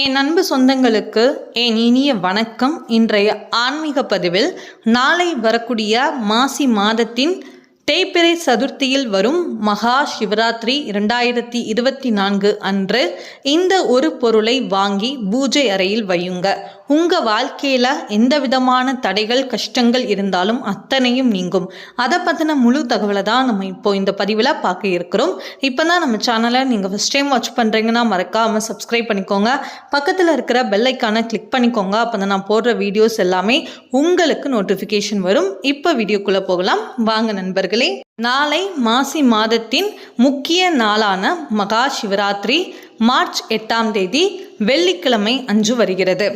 என் அன்பு சொந்தங்களுக்கு என் இனிய வணக்கம். இன்றைய ஆன்மீக பதிவில் நாளை வரக்கூடிய மாசி மாதத்தின் தேய்பிறை சதுர்த்தியில் வரும் மகா சிவராத்திரி இரண்டாயிரத்தி இருபத்தி நான்கு அன்று இந்த ஒரு பொருளை வாங்கி பூஜை அறையில் வையுங்க. உங்கள் வாழ்க்கையில் எந்த விதமான தடைகள் கஷ்டங்கள் இருந்தாலும் அத்தனையும் நீங்கும். அதை பற்றின முழு தகவலை தான் நம்ம இப்போ இந்த பதிவில் பார்க்க இருக்கிறோம். இப்போ தான் நம்ம சேனலை நீங்கள் ஃபஸ்ட் டைம் வாட்ச் பண்ணுறீங்கன்னா மறக்காமல் சப்ஸ்கிரைப் பண்ணிக்கோங்க. பக்கத்தில் இருக்கிற பெல்லைக்கான கிளிக் பண்ணிக்கோங்க. அப்போ நான் போடுற வீடியோஸ் எல்லாமே உங்களுக்கு நோட்டிஃபிகேஷன் வரும். இப்போ வீடியோக்குள்ளே போகலாம். வாங்க நண்பர்கள். நாளை மாசி மாதத்தின் முக்கிய நாளான மகா சிவராத்திரி மார்ச் எட்டாம் தேதி வெள்ளிக்கிழமை அன்று வருகிறது.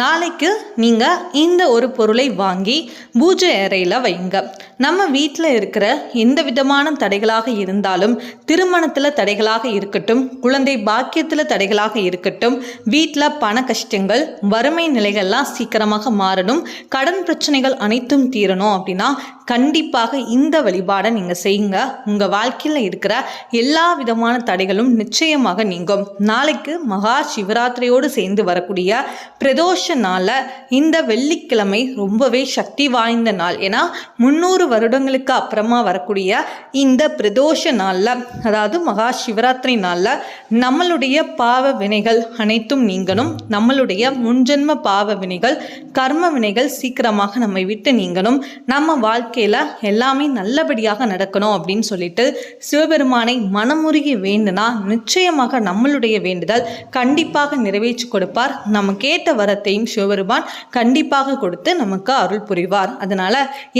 நாளைக்கு நீங்கள் இந்த ஒரு பொருளை வாங்கி பூஜை அறையில் வைங்க. நம்ம வீட்டில் இருக்கிற எந்த விதமான தடைகளாக இருந்தாலும் திருமணத்தில் தடைகளாக இருக்கட்டும் குழந்தை பாக்கியத்தில் தடைகளாக இருக்கட்டும் வீட்டில் பண கஷ்டங்கள் வறுமை நிலைகள்லாம் சீக்கிரமாக மாறணும் கடன் பிரச்சனைகள் அனைத்தும் தீரணும் அப்படின்னா கண்டிப்பாக இந்த வழிபாடை நீங்கள் செய்யுங்க. உங்கள் வாழ்க்கையில் இருக்கிற எல்லா விதமான தடைகளும் நிச்சயமாக நீங்கும். நாளைக்கு மகா சிவராத்திரியோடு சேர்ந்து வரக்கூடிய பிரதோஷ நாளில் இந்த வெள்ளிக்கிழமை ரொம்பவே சக்தி வாய்ந்த நாள். ஏன்னா முந்நூறு வருடங்களுக்கு அப்புறமா வரக்கூடிய இந்த பிரதோஷ நாளில் அதாவது மகா சிவராத்திரி நாளில் நம்மளுடைய பாவ வினைகள் அனைத்தும் நீங்கணும். நம்மளுடைய முன்ஜென்ம பாவ வினைகள் கர்ம வினைகள் சீக்கிரமாக நம்மை விட்டு நீங்கணும். நம்ம வாழ்க்கையில் எல்லாமே நல்லபடியாக நடக்கணும் அப்படின்னு சொல்லிட்டு சிவபெருமானை மனமுருகி வேண்டுனா நிச்சயமாக நம்மளுடைய வேண்டுதல் கண்டிப்பாக நிறைவேற்றி கொடுப்பார். நம்ம கேட்ட வரத்தை வரத்தையும் சிவபெருமான் கண்டிப்பாக கொடுத்து நமக்கு அருள் புரிவார். அதனால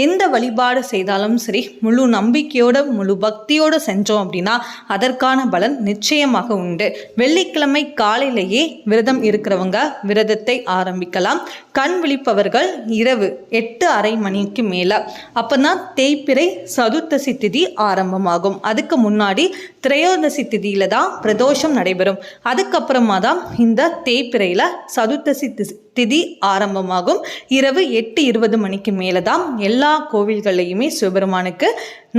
எந்த வழிபாடு செய்தாலும் சரி முழு நம்பிக்கையோட முழு பக்தியோடு செஞ்சோம் அப்படின்னா அதற்கான பலன் நிச்சயமாக உண்டு. வெள்ளிக்கிழமை காலையிலேயே விரதம் இருக்கிறவங்க விரதத்தை ஆரம்பிக்கலாம். கண் விழிப்பவர்கள் இரவு எட்டு அரை மணிக்கு மேலே. அப்போ தான் தேய்பிறை சதுர்த்தசி திதி ஆரம்பமாகும். அதுக்கு முன்னாடி திரையோதசி திதியில தான் பிரதோஷம் நடைபெறும். அதுக்கப்புறமா தான் இந்த தேய்பிறையில் சதுர்த்தசி திதி ஆரம்பமாகும். இரவு எட்டு இருபது மணிக்கு மேலே தான் எல்லா கோவில்கள்லையுமே சிவபெருமானுக்கு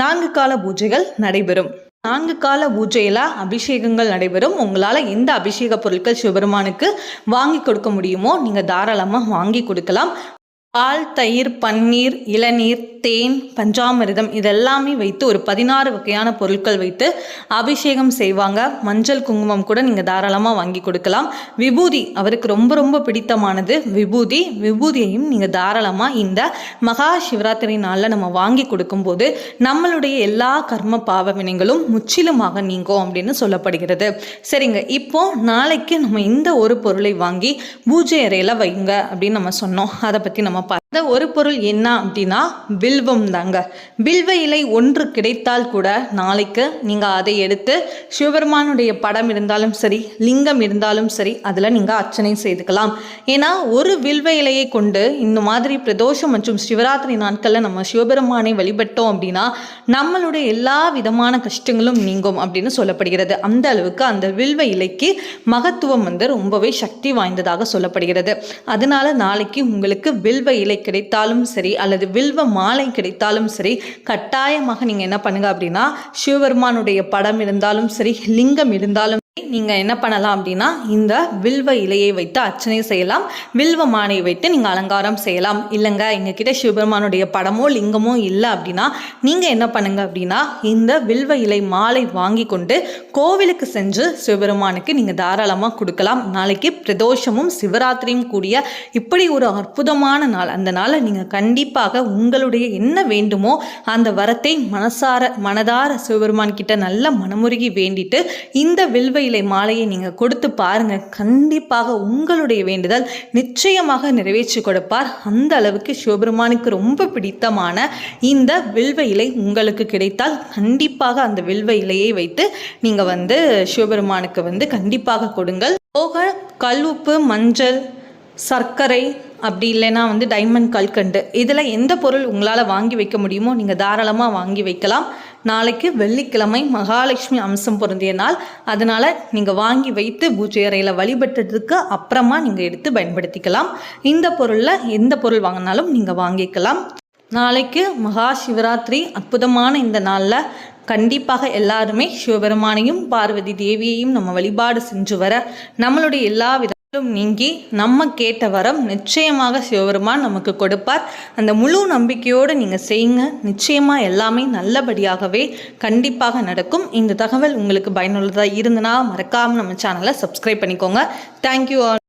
நான்கு கால பூஜைகள் நடைபெறும். நான்கு கால பூஜையில் அபிஷேகங்கள் நடைபெறும். உங்களால் எந்த அபிஷேக பொருட்கள் சிவபெருமானுக்கு வாங்கி கொடுக்க முடியுமோ நீங்கள் தாராளமாக வாங்கி கொடுக்கலாம். பால் தயிர் பன்னீர் இளநீர் தேன் பஞ்சாமிரதம் இதெல்லாமே வைத்து ஒரு பதினாறு வகையான பொருட்கள் வைத்து அபிஷேகம் செய்வாங்க. மஞ்சள் குங்குமம் கூட நீங்கள் தாராளமாக வாங்கி கொடுக்கலாம். விபூதி அவருக்கு ரொம்ப ரொம்ப பிடித்தமானது. விபூதி விபூதியையும் நீங்கள் தாராளமாக இந்த மகா சிவராத்திரி நாளில் நம்ம வாங்கி கொடுக்கும்போது நம்மளுடைய எல்லா கர்ம பாவ வினைகளும் முற்றிலுமாக நீங்கும் அப்படின்னு சொல்லப்படுகிறது. சரிங்க இப்போ நாளைக்கு நம்ம இந்த ஒரு பொருளை வாங்கி பூஜை அறையில் வைங்க அப்படின்னு நம்ம சொன்னோம். அதை பற்றி நம்ம நம்ம அந்த ஒரு பொருள் என்ன அப்படின்னா வில்வம் தாங்க. வில்வ இலை ஒன்று கிடைத்தால் கூட நாளைக்கு நீங்கள் அதை எடுத்து சிவபெருமானுடைய படம் இருந்தாலும் சரி லிங்கம் இருந்தாலும் சரி அதில் நீங்கள் அர்ச்சனை செய்துக்கலாம். ஏன்னா ஒரு வில்வ இலையை கொண்டு இந்த மாதிரி பிரதோஷம் மற்றும் சிவராத்திரி நாட்களில் நம்ம சிவபெருமானை வழிபட்டோம் அப்படின்னா நம்மளுடைய எல்லா விதமான கஷ்டங்களும் நீங்கும் அப்படின்னு சொல்லப்படுகிறது. அந்த அளவுக்கு அந்த வில்வ இலைக்கு மகத்துவம் வந்து ரொம்பவே சக்தி வாய்ந்ததாக சொல்லப்படுகிறது. அதனால நாளைக்கு உங்களுக்கு வில்வ இலை கிடைத்தாலும் சரி அல்லது வில்வ மாலை கிடைத்தாலும் சரி கட்டாயமாக நீங்கள் என்ன பண்ணுங்க அப்படின்னா சிவபெருமானுடைய படம் இருந்தாலும் சரி லிங்கம் இருந்தாலும் நீங்கள் என்ன பண்ணலாம் அப்படின்னா இந்த வில்வ இலையை வைத்து அர்ச்சனை செய்யலாம். வில்வ மானை வைத்து நீங்கள் அலங்காரம் செய்யலாம். இல்லைங்க எங்ககிட்ட சிவபெருமானுடைய படமோ லிங்கமோ இல்லை அப்படின்னா நீங்கள் என்ன பண்ணுங்க அப்படின்னா இந்த வில்வ இலை மாலை வாங்கி கொண்டு கோவிலுக்கு சென்று சிவபெருமானுக்கு நீங்கள் தாராளமாக கொடுக்கலாம். நாளைக்கு பிரதோஷமும் சிவராத்திரியும் கூடிய இப்படி ஒரு அற்புதமான நாள். அந்த நாளை நீங்கள் கண்டிப்பாக உங்களுடைய என்ன வேண்டுமோ அந்த வரத்தை மனசார மனதார சிவபெருமான் கிட்ட நல்ல மனமுருகி வேண்டிட்டு இந்த வில்வ இலை மாலையை நீங்கள் கொடுத்து பாருங்க. கண்டிப்பாக உங்களுடைய வேண்டுதல் நிச்சயமாக நிறைவேற்றி கொடுப்பார். அந்த அளவுக்கு சிவபெருமானுக்கு ரொம்ப பிடித்தமான இந்த வில்வ இலை உங்களுக்கு கிடைத்தால் கண்டிப்பாக அந்த வில்வ இலையை வைத்து நீங்கள் வந்து சிவபெருமானுக்கு வந்து கண்டிப்பாக கொடுங்கள். போக கல்லுப்பு மஞ்சள் சர்க்கரை அப்படி இல்லைன்னா வந்து டைமண்ட் கல்கண்டு. இதில் எந்த பொருள் உங்களால் வாங்கி வைக்க முடியுமோ நீங்கள் தாராளமாக வாங்கி வைக்கலாம். நாளைக்கு வெள்ளிக்கிழமை மகாலட்சுமி அம்சம் பொருந்திய நாள். அதனால் நீங்கள் வாங்கி வைத்து பூஜை அறையில் வழிபட்டதுக்கு அப்புறமா நீங்கள் எடுத்து பயன்படுத்திக்கலாம். இந்த பொருளில் எந்த பொருள் வாங்கினாலும் நீங்கள் வாங்கிக்கலாம். நாளைக்கு மகா சிவராத்திரி அற்புதமான இந்த நாளில் கண்டிப்பாக எல்லாருமே சிவபெருமானையும் பார்வதி தேவியையும் நம்ம வழிபாடு செஞ்சு வர நம்மளுடைய எல்லா வித நீங்கி நம்ம கேட்ட வரம் நிச்சயமாக சிவபெருமான் நமக்கு கொடுப்பார். அந்த முழு நம்பிக்கையோடு நீங்கள் செய்யுங்க. நிச்சயமாக எல்லாமே நல்லபடியாகவே கண்டிப்பாக நடக்கும். இந்த தகவல் உங்களுக்கு பயனுள்ளதாக இருந்தனா மறக்காமல் நம்ம சேனலை சப்ஸ்கிரைப் பண்ணிக்கோங்க. Thank you all